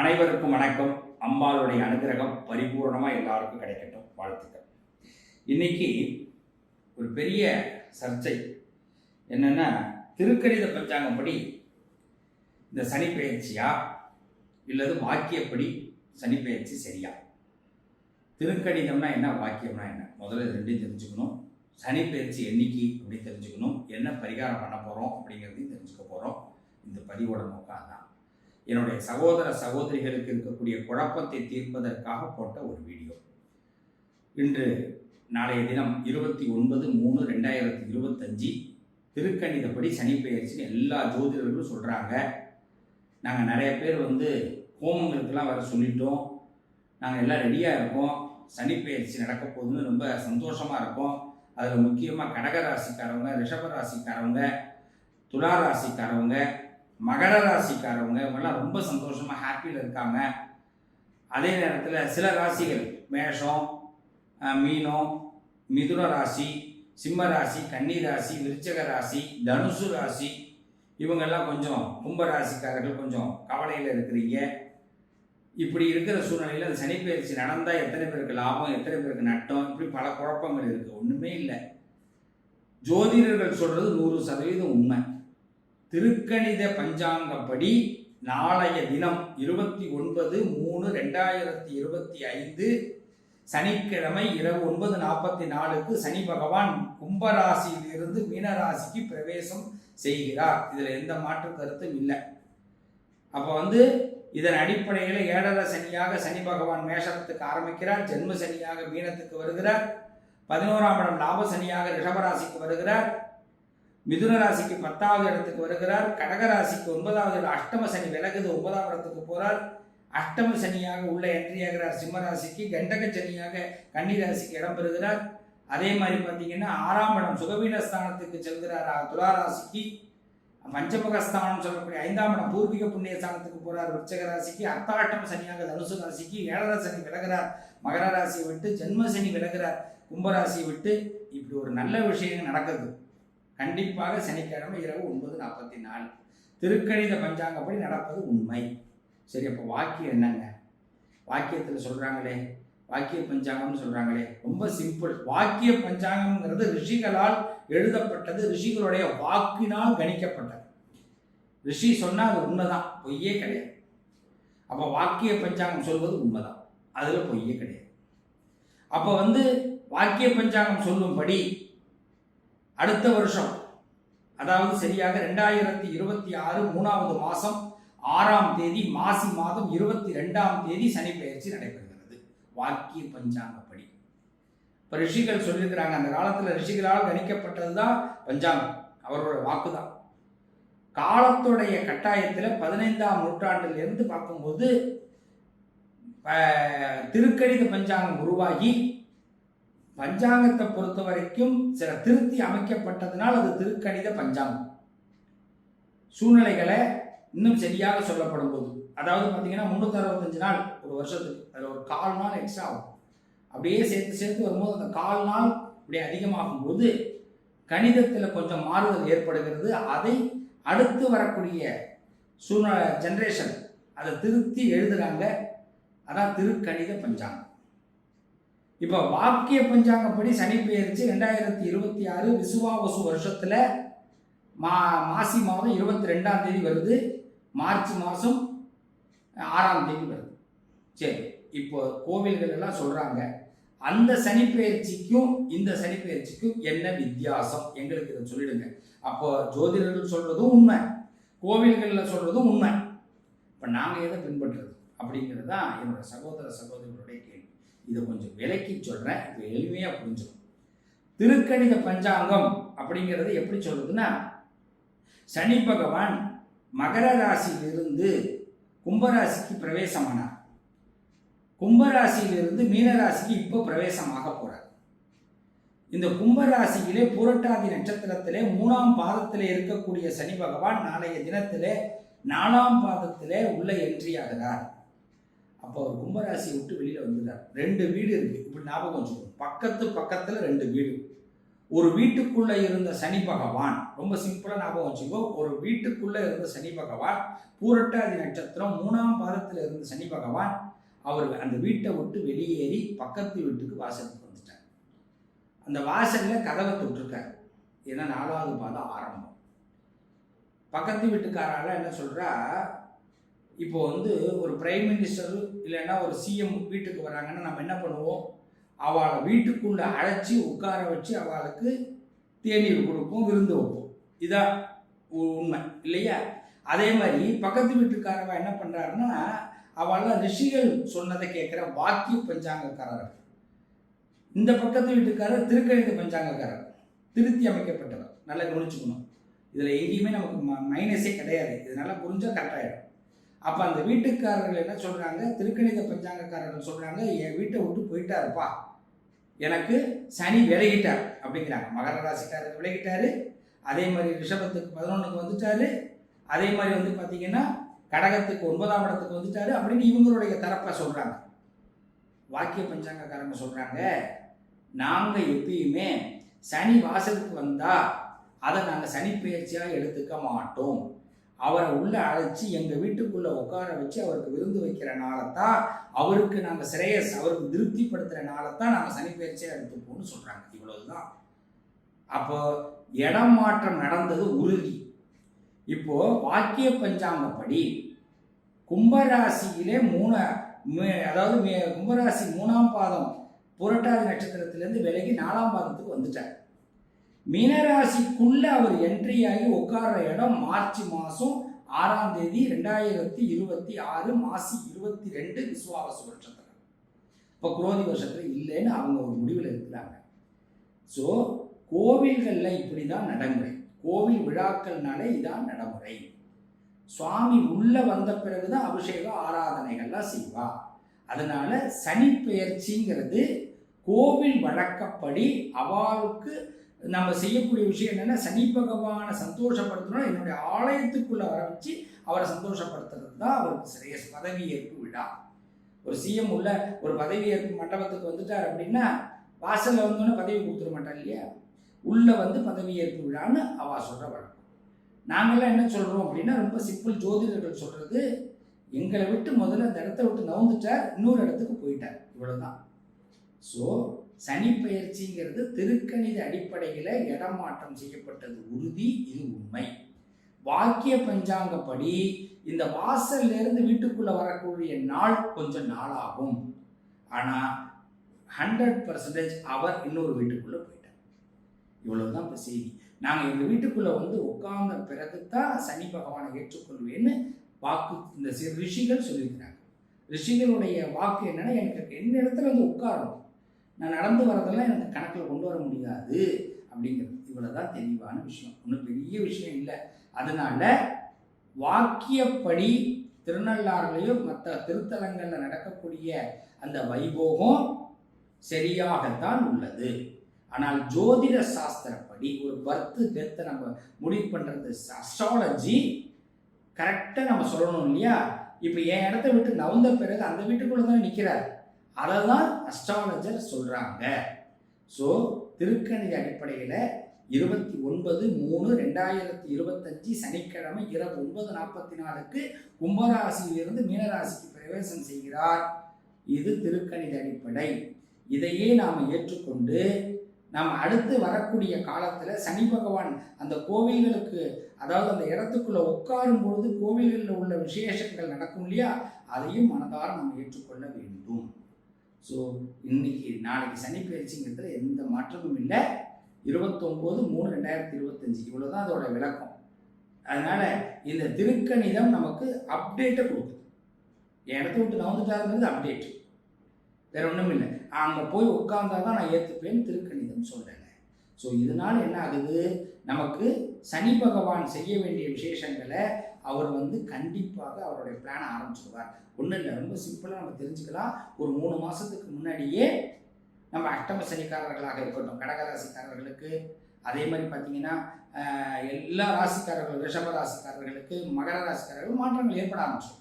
அனைவருக்கும் வணக்கம். அம்பாளுடைய அனுகிரகம் பரிபூர்ணமாக எல்லாருக்கும் கிடைக்கட்டும். வாழ்த்துக்கள். இன்னைக்கு ஒரு பெரிய சர்ச்சை. என்னென்னா திருக்கணித பஞ்சாங்கப்படி இந்த சனி பெயர்ச்சியா இல்லது வாக்கியப்படி சனிப்பெயர்ச்சி சரியா? திருக்கணிதம்னா என்ன வாக்கியம்னா என்ன? முதல்ல ரெண்டையும் தெரிஞ்சுக்கணும். சனி பெயர்ச்சி என்னைக்கு அப்படி தெரிஞ்சுக்கணும். என்ன பரிகாரம் பண்ண போகிறோம் அப்படிங்கிறதையும் தெரிஞ்சுக்க போகிறோம் இந்த பதிவோட நோக்கம் தான் என்னுடைய சகோதர சகோதரிகளுக்கு இருக்கக்கூடிய குழப்பத்தை தீர்ப்பதற்காக போட்ட ஒரு வீடியோ. இன்று நாளைய தினம் இருபத்தி ஒன்பது மூணு ரெண்டாயிரத்தி இருபத்தஞ்சி திருக்கணிதப்படி சனி பெயர்ச்சின்னு எல்லா ஜோதிடர்களும் சொல்கிறாங்க நாங்கள் நிறைய பேர் வந்து ஹோமங்களுக்கெல்லாம் வர சொல்லிட்டோம். நாங்கள் எல்லாம் ரெடியாக இருக்கோம். சனி பெயர்ச்சி நடக்க போகுதுன்னு ரொம்ப சந்தோஷமாக இருக்கோம். அதில் முக்கியமாக கடக ராசிக்காரவங்க ரிஷப ராசிக்காரவங்க துலா ராசிக்காரவங்க மகர ராசிக்காரவங்க இவங்கெல்லாம் ரொம்ப சந்தோஷமாக ஹாப்பியில் இருக்காங்க. அதே நேரத்தில் சில ராசிகள் மேஷம் மீனம் மிதுன ராசி சிம்ம ராசி கன்னி ராசி விருச்சக ராசி தனுசு ராசி இவங்கெல்லாம் கொஞ்சம் கும்ப ராசிக்காரர்கள் கொஞ்சம் கவலையில் இருக்கிறீங்க. இப்படி இருக்கிற சூழ்நிலையில் அந்த சனிப்பயிற்சி நடந்தால் எத்தனை பேருக்கு லாபம் எத்தனை பேருக்கு நட்டம் இப்படி பல குழப்பங்கள் இருக்குது ஒன்றுமே இல்லை. ஜோதிடர்கள் சொல்கிறது நூறு சதவீதம் உண்மை. திருக்கணித பஞ்சாங்கப்படி நாளைய தினம் இருபத்தி ஒன்பது மூணு ரெண்டாயிரத்தி இருபத்தி ஐந்து சனிக்கிழமை இரவு ஒன்பது நாற்பத்தி நாலுக்கு சனி பகவான் கும்பராசியிலிருந்து மீனராசிக்கு பிரவேசம் செய்கிறார். இதில் எந்த மாற்று கருத்தும் இல்லை. அப்போ வந்து இதன் அடிப்படையில் ஏழரை சனியாக சனி பகவான் மேஷத்துக்கு ஆரம்பிக்கிறார். ஜென்ம சனியாக மீனத்துக்கு வருகிறார். பதினோராம் இடம் லாப சனியாக ரிஷபராசிக்கு வருகிறார். மிதுன ராசிக்கு பத்தாவது இடத்துக்கு வருகிறார். கடக ராசிக்கு ஒன்பதாவது இடம். அஷ்டம சனி விலகுது. ஒன்பதாம் இடத்துக்கு போறார். அஷ்டம சனியாக உள்ள என்ட்ரியாகிறார் சிம்மராசிக்கு கண்டக சனியாக கன்னிராசிக்கு இடம் பெறுகிறார். அதே மாதிரி பார்த்தீங்கன்னா ஆறாம் இடம் சுகவீன ஸ்தானத்துக்கு செல்கிறார். துளாராசிக்கு பஞ்சமுகஸ்தானம் சொல்லக்கூடிய ஐந்தாம் இடம் பூர்வீக புண்ணிய ஸ்தானத்துக்கு போறார். விருச்சக ராசிக்கு அர்த்தாட்டம் சனியாக தனுசு ராசிக்கு ஏழரை சனி விலகிறார். மகர ராசியை விட்டு ஜென்ம சனி விலகிறார். கும்பராசியை விட்டு இப்படி ஒரு நல்ல விஷயம் நடக்குது. கண்டிப்பாக சனிக்கிழமை இரவு ஒன்பது நாற்பத்தி நாலு. திருக்கணித பஞ்சாங்கப்படி நடப்பது உண்மை. சரி அப்போ வாக்கியம் என்னங்க? வாக்கியத்தில் சொல்கிறாங்களே வாக்கிய பஞ்சாங்கம்னு சொல்கிறாங்களே ரொம்ப சிம்பிள் வாக்கிய பஞ்சாங்கம்ங்கிறது ரிஷிகளால் எழுதப்பட்டது ரிஷிகளுடைய வாக்கினால் கணிக்கப்பட்டது. ரிஷி சொன்னால் அது உண்மைதான் பொய்யே கிடையாது. அப்போ வாக்கிய பஞ்சாங்கம் சொல்வது உண்மைதான் அதில் பொய்யே கிடையாது. அப்போ வந்து வாக்கிய பஞ்சாங்கம் சொல்லும்படி அடுத்த வருஷம் அதாவது சரியாக ரெண்டாயிரத்தி இருபத்தி ஆறு மூணாவது மாதம் ஆறாம் தேதி மாசி மாதம் இருபத்தி ரெண்டாம் தேதி சனி பெயர்ச்சி நடைபெறுகிறது. வாக்கிய பஞ்சாங்கப்படி. இப்போ ரிஷிகள் சொல்லியிருக்கிறாங்க அந்த காலத்தில் ரிஷிகளால் கணிக்கப்பட்டது தான் பஞ்சாங்கம். அவரோட வாக்கு தான் காலத்துடைய கட்டாயத்தில் பதினைந்தாம் நூற்றாண்டிலிருந்து பார்க்கும்போது திருக்கணித பஞ்சாங்கம் உருவாகி பஞ்சாங்கத்தை பொறுத்த வரைக்கும் சில திருத்தி அமைக்கப்பட்டதுனால் அது திருக்கணித பஞ்சாங்கம். சூழ்நிலைகளை இன்னும் சரியாக சொல்லப்படும் போது அதாவது பார்த்தீங்கன்னா முந்நூற்றி அறுபத்தஞ்சு நாள் ஒரு வருஷத்துக்கு அதில் ஒரு கால் நாள் எக்ஸ்ட்ரா ஆகும். அப்படியே சேர்த்து சேர்த்து வரும்போது அந்த கால் நாள் இப்படி அதிகமாகும் போது கணிதத்தில் கொஞ்சம் மாறுதல் ஏற்படுகிறது. அதை அடுத்து வரக்கூடிய சூழ்நிலை ஜென்ரேஷன் அதை திருத்தி எழுதுகிறாங்க அதான் திருக்கணித பஞ்சாங்கம். இப்போ வாக்கிய பஞ்சாங்கப்படி சனி பெயர்ச்சி ரெண்டாயிரத்தி இருபத்தி ஆறு விசுவாவசு வருஷத்தில் மா மாசி மாதம் இருபத்தி ரெண்டாம் தேதி வருது. மார்ச் மாதம் ஆறாம் தேதி வருது. சரி இப்போ கோவில்கள் எல்லாம் சொல்கிறாங்க அந்த சனி பெயர்ச்சிக்கும் இந்த சனி பெயர்ச்சிக்கும் என்ன வித்தியாசம்? எங்களுக்கு இதை சொல்லிடுங்க. அப்போ ஜோதிடர்கள் சொல்வதும் உண்மை. கோவில்களில் சொல்கிறதும் உண்மை. இப்போ நாங்கள் எதை பின்பற்றுறது? அப்படிங்கிறது தான் என்னோட சகோதர சகோதரிகளுடைய இதை கொஞ்சம் விலக்கி சொல்கிறேன் இது எளிமையாக புரிஞ்சிடும். திருக்கணித பஞ்சாங்கம் அப்படிங்கிறது எப்படி சொல்லுதுன்னா சனி பகவான் மகர ராசியிலிருந்து கும்பராசிக்கு பிரவேசமானார். கும்பராசியிலிருந்து மீனராசிக்கு இப்போ பிரவேசமாக போகிறார் இந்த கும்பராசியிலே புரட்டாதி நட்சத்திரத்திலே மூணாம் பாதத்தில் இருக்கக்கூடிய சனி பகவான் நாளைய தினத்திலே நாலாம் பாதத்திலே உள்ள என்ட்ரி ஆகிறார். அப்போ அவர் கும்பராசியை விட்டு வெளியில் வந்துட்டார். ரெண்டு வீடு இருக்கு. இப்படி ஞாபகம் வச்சுக்கணும் பக்கத்து பக்கத்தில் ரெண்டு வீடு. ஒரு வீட்டுக்குள்ள இருந்த சனி பகவான் ரொம்ப சிம்பிளாக ஞாபகம் வச்சுக்கோ. ஒரு வீட்டுக்குள்ள இருந்த சனி பகவான் பூரட்டாதி நட்சத்திரம் மூணாம் பாதத்தில் இருந்த சனி பகவான் அவர் அந்த வீட்டை விட்டு வெளியேறி பக்கத்து வீட்டுக்கு வாசலுக்கு வந்துட்டார். அந்த வாசலில் கதவை தொட்டிருக்கார். ஏன்னா நாலாவது பாதம் ஆரம்பம். பக்கத்து வீட்டுக்காரால என்ன சொல்கிறா இப்போ வந்து ஒரு பிரைம் மினிஸ்டர் இல்லைன்னா ஒரு சிஎம் வீட்டுக்கு வராங்கன்னா நம்ம என்ன பண்ணுவோம்? அவளை வீட்டுக்குள்ள அழைச்சி உட்கார வச்சு அவளுக்கு தேநீர் கொடுப்போம் விருந்து வைப்போம். இதான் உ- உண்மை. இல்லையா? அதே மாதிரி பக்கத்து வீட்டுக்காரவ என்ன பண்ணுறாருன்னா அவள் ரிஷிகள் சொன்னதை கேட்குற வாக்கிய பஞ்சாங்கக்காரர். இந்த பக்கத்து வீட்டுக்காரர் திருக்கணித பஞ்சாங்கக்காரர். திருத்தி அமைக்கப்பட்டவர். நல்லா கவனிச்சுக்கணும். இதில் எங்கேயுமே நமக்கு மைனஸே கிடையாது. இதனால புரிஞ்சால் கரெக்டாகிடும் அப்போ அந்த வீட்டுக்காரர்கள் என்ன சொல்கிறாங்க திருக்கணித பஞ்சாங்கக்காரர்கள் சொல்கிறாங்க என் வீட்டை விட்டு போயிட்டாருப்பா. எனக்கு சனி விலகிட்டார். அப்படிங்கிறாங்க. மகர ராசிக்காரர் விலகிட்டாரு. அதே மாதிரி ரிஷபத்துக்கு பதினொன்றுக்கு வந்துட்டாரு. அதே மாதிரி வந்து பார்த்தீங்கன்னா கடகத்துக்கு ஒன்பதாம் இடத்துக்கு வந்துட்டாரு அப்படின்னு இவங்களுடைய தரப்பை சொல்கிறாங்க வாக்கிய பஞ்சாங்கக்காரங்க சொல்கிறாங்க நாங்கள் எப்பயுமே சனி வாசலுக்கு வந்தால் அதை நாங்கள் சனி பயிற்சியாக எடுத்துக்க மாட்டோம். அவரை உள்ள அழைச்சி எங்கள் வீட்டுக்குள்ள உட்கார வச்சு அவருக்கு விருந்து வைக்கிற தான் அவருக்கு நாங்கள் சிரேயஸ் அவருக்கு திருப்திப்படுத்துகிற தான் நாங்கள் சனி பயிற்சியாக எடுத்துப்போம்னு சொல்கிறாங்க இவ்வளவுதான். அப்போ இடம் மாற்றம் நடந்தது உறுதி. இப்போ வாக்கிய பஞ்சாங்கப்படி கும்பராசியிலே மூணு மே- அதாவது மே- கும்பராசி மூணாம் பாதம் புரட்டாதி நட்சத்திரத்திலேருந்து விலகி நாலாம் பாதத்துக்கு வந்துட்டார். மீனராசிக்குள்ள அவர் என்ட்ரி ஆகி உட்கார்ற இடம் மார்ச் மாதம் ஆறாம் தேதி ரெண்டாயிரத்தி இருபத்தி ஆறு மாசி இருபத்தி ரெண்டு விஸ்வாவச வருஷத்துல இப்போ குரோதி வருஷத்தில் இல்லைன்னு அவங்க ஒரு முடிவில் இருக்கிறாங்க. ஸோ கோவில்களில் இப்படி தான் நடைமுறை. கோவில் விழாக்கள்னாலே இதான் நடைமுறை. சுவாமி உள்ளே வந்த பிறகு தான் அபிஷேகம் ஆராதனைகள்லாம் செய்வா. அதனால் சனி பெயர்ச்சிங்கிறது கோவில் வழக்கப்படி அவளுக்கு நம்ம செய்யக்கூடிய விஷயம் என்னென்னா சனி பகவானை சந்தோஷப்படுத்தணும் என்னுடைய ஆலயத்துக்குள்ளே வர வச்சு அவரை சந்தோஷப்படுத்துறது தான் அவருக்கு சிரேயஸ் பதவியேற்பு விழா. ஒரு சிஎம் உள்ள ஒரு பதவியேற்பு மண்டபத்துக்கு வந்துட்டார் அப்படின்னா வாசலில் வந்தோன்னே பதவி கொடுத்துட மாட்டார் இல்லையா? உள்ளே வந்து பதவியேற்பு விழான்னு அவா சொல்கிற வழக்கம். நாங்கள்லாம் என்ன சொல்கிறோம் அப்படின்னா ரொம்ப சிம்பிள் ஜோதிடர்கள் சொல்கிறது எங்களை விட்டு முதல்ல அந்த இடத்த விட்டு நவுந்துட்டார் இன்னொரு இடத்துக்கு போயிட்டார். இவ்வளோதான் ஸோ சனிப்பெயர்ச்சிங்கிறது திருக்கணித அடிப்படையில் இடமாற்றம் செய்யப்பட்டது. உறுதி இது உண்மை. வாக்கிய பஞ்சாங்கப்படி இந்த வாசல்ல இருந்து வீட்டுக்குள்ள வரக்கூடிய நாள் கொஞ்சம் நாளாகும். ஆனால் ஹண்ட்ரட் பர்சன்டேஜ் அவர் இன்னொரு வீட்டுக்குள்ள போயிட்டார். இவ்வளவுதான் இப்போ செய்தி. நாங்கள் எங்கள் வீட்டுக்குள்ளே வந்து உட்கார்ந்த பிறகு தான் சனி பகவானை ஏற்றுக்கொள்வேன்னு வாக்கு இந்த சிறு ரிஷிகள் சொல்லியிருக்கிறாங்க. ரிஷிகளுடைய வாக்கு என்னன்னா எனக்கு என்ன இடத்துல வந்து உட்காரணும்? நான் நடந்து வரதெல்லாம் எனக்கு கணக்கில் கொண்டு வர முடியாது. அப்படிங்கிறது இவ்வளவுதான் தெளிவான விஷயம். ஒன்றும் பெரிய விஷயம் இல்லை. அதனால வாக்கியப்படி திருநள்ளாறுலையும் மற்ற திருத்தலங்களில் நடக்கக்கூடிய அந்த வைபோகம் சரியாகத்தான் உள்ளது. ஆனால் ஜோதிட சாஸ்திரப்படி ஒரு பர்த் டெத்தை நம்ம முடிவு பண்ணுறது அஸ்ட்ராலஜி கரெக்டாக நம்ம சொல்லணும் இல்லையா? இப்போ என் இடத்த விட்டு நவந்த பிறகு அந்த வீட்டுக்குள்ளே தான் நிற்கிறார் அதை தான் அஸ்ட்ராலஜர் சொல்கிறாங்க ஸோ திருக்கணித அடிப்படையில் இருபத்தி ஒன்பது மூணு ரெண்டாயிரத்தி இருபத்தஞ்சி சனிக்கிழமை இரவு ஒன்பது நாற்பத்தி நாலுக்கு கும்பராசியிலிருந்து மீனராசிக்கு பிரவேசம் செய்கிறார். இது திருக்கணித அடிப்படை. இதையே நாம் ஏற்றுக்கொண்டு நாம் அடுத்து வரக்கூடிய காலத்தில் சனி பகவான் அந்த கோவில்களுக்கு அதாவது அந்த இடத்துக்குள்ள உட்காரும் பொழுது கோவில்களில் உள்ள விசேஷங்கள் நடக்கும் இல்லையா? அதையும் மனதால் நாம் ஏற்றுக்கொள்ள வேண்டும். ஸோ இன்னைக்கு நாளைக்கு சனிப்பயிற்சிங்கிறதுல எந்த மாற்றமும் இல்லை. இருபத்தொம்போது மூணு ரெண்டாயிரத்தி இருபத்தஞ்சி. இவ்வளோதான் அதோட விளக்கம். அதனால இந்த திருக்கணிதம் நமக்கு அப்டேட்டை கொடுக்குது. என் இடத்த விட்டு நவந்துட்டாருங்கிறது அப்டேட் வேற ஒன்றும் இல்லை. அங்கே போய் உட்கார்ந்தா தான் நான் ஏற்றுப்பேன்னு திருக்கணிதம் சொல்கிறேங்க ஸோ இதனால் என்ன ஆகுது? நமக்கு சனி பகவான் செய்ய வேண்டிய விசேஷங்களை அவர் வந்து கண்டிப்பாக அவருடைய பிளானை ஆரம்பிச்சிடுவார் ஒன்றும் இல்லை ரொம்ப சிம்பிளாக நம்ம தெரிஞ்சுக்கலாம். ஒரு மூணு மாதத்துக்கு முன்னாடியே நம்ம அஷ்டம சனிக்காரர்களாக இருக்கட்டும் கடகராசிக்காரர்களுக்கு அதே மாதிரி பார்த்தீங்கன்னா எல்லா ராசிக்காரர்கள் ரிஷப ராசிக்காரர்களுக்கு மகர ராசிக்காரர்கள் மாற்றங்கள் ஏற்பட ஆரம்பிச்சிடும்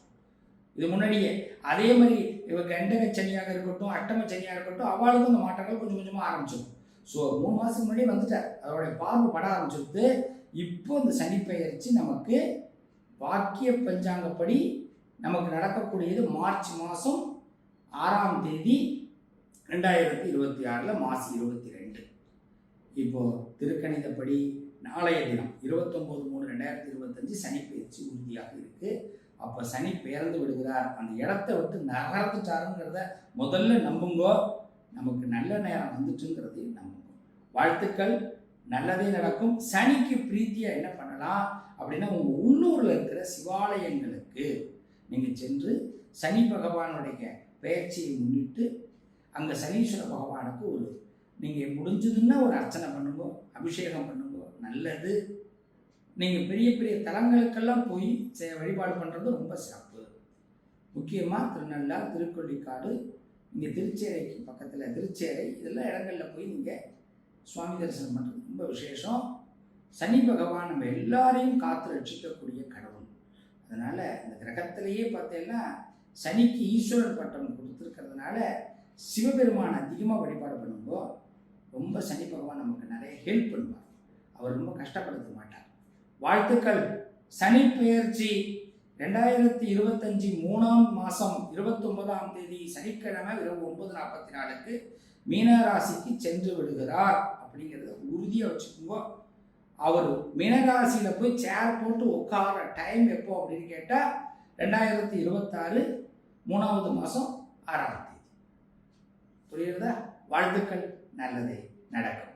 இது முன்னாடியே. அதே மாதிரி இவ கண்டக சனியாக இருக்கட்டும் அட்டம சனியாக இருக்கட்டும் அவளுக்கும் இந்த மாற்றங்கள் கொஞ்சம் கொஞ்சமாக ஆரம்பிச்சிடும் ஸோ மூணு மாதத்துக்கு முன்னாடி வந்துட்டார். அதோடைய பார்வை பட ஆரம்பிச்சிருது இப்போ இந்த சனிப்பெயர்ச்சி நமக்கு வாக்கிய பஞ்சாங்கப்படி நமக்கு நடக்கக்கூடியது மார்ச் மாதம் ஆறாம் தேதி ரெண்டாயிரத்தி இருபத்தி ஆறில் மாசி இருபத்தி ரெண்டு. இப்போ திருக்கணிதப்படி நாளைய தினம் இருபத்தொம்போது மூணு ரெண்டாயிரத்தி இருபத்தஞ்சு சனி பயிற்சி உறுதியாக இருக்குது அப்போ சனி பெயர்ந்து விடுகிறார். அந்த இடத்த விட்டு நகர்ந்துட்டாருங்கிறத முதல்ல நம்புங்கோ. நமக்கு நல்ல நேரம் வந்துட்டுங்கிறதையும் நம்ம வாழ்த்துக்கள் நல்லதே நடக்கும். சனிக்கு பிரீத்தியாக என்ன பண்ணலாம் அப்படின்னா உங்கள் உள்ளூரில் இருக்கிற சிவாலயங்களுக்கு நீங்கள் சென்று சனி பகவானுடைய பெயர்ச்சியை முன்னிட்டு அங்கே சனீஸ்வர பகவானுக்கு ஒரு நீங்கள் முடிஞ்சதுன்னா ஒரு அர்ச்சனை பண்ணுங்க அபிஷேகம் பண்ணுங்க. நல்லது. நீங்கள் பெரிய பெரிய தலங்களுக்கெல்லாம் போய் வழிபாடு பண்ணுறது ரொம்ப சிறப்பு. முக்கியமாக திருநள்ளார் திருக்கொள்ளிக்காடு இங்கே திருச்சேரைக்கு பக்கத்தில் திருச்சேரை இதெல்லாம் இடங்களில் போய் நீங்கள் சுவாமி தரிசனம் பண்ணுறது ரொம்ப விசேஷம். சனி பகவான் நம்ம எல்லாரையும் காத்து ரட்சிக்கக்கூடிய கடவுள். அதனால் இந்த கிரகத்திலேயே பார்த்தீங்கன்னா சனிக்கு ஈஸ்வரன் பட்டம் கொடுத்துருக்கிறதுனால சிவபெருமான் அதிகமாக வழிபாடு பண்ணும்போது ரொம்ப சனி பகவான் நமக்கு நிறைய ஹெல்ப் பண்ணுவார். அவர் ரொம்ப கஷ்டப்படுத்த மாட்டார். வாழ்த்துக்கள். சனி பெயர்ச்சி. ரெண்டாயிரத்தி இருபத்தஞ்சி மூணாம் மாதம் இருபத்தொன்பதாம் தேதி சனிக்கிழமை இரவு ஒன்பது நாற்பத்தி நாலுக்கு மீனராசிக்கு சென்று விடுகிறார் அப்படிங்கிறத உறுதியாக வச்சுக்கோங்க. அவர் மீனராசியில் போய் சேர் போட்டு உட்கார டைம் எப்போ அப்படின்னு கேட்டால் ரெண்டாயிரத்தி இருபத்தாறு மூணாவது மாதம் ஆறாம் தேதி. புரியுறதா? வாழ்த்துக்கள். நல்லதே. நடக்கும்.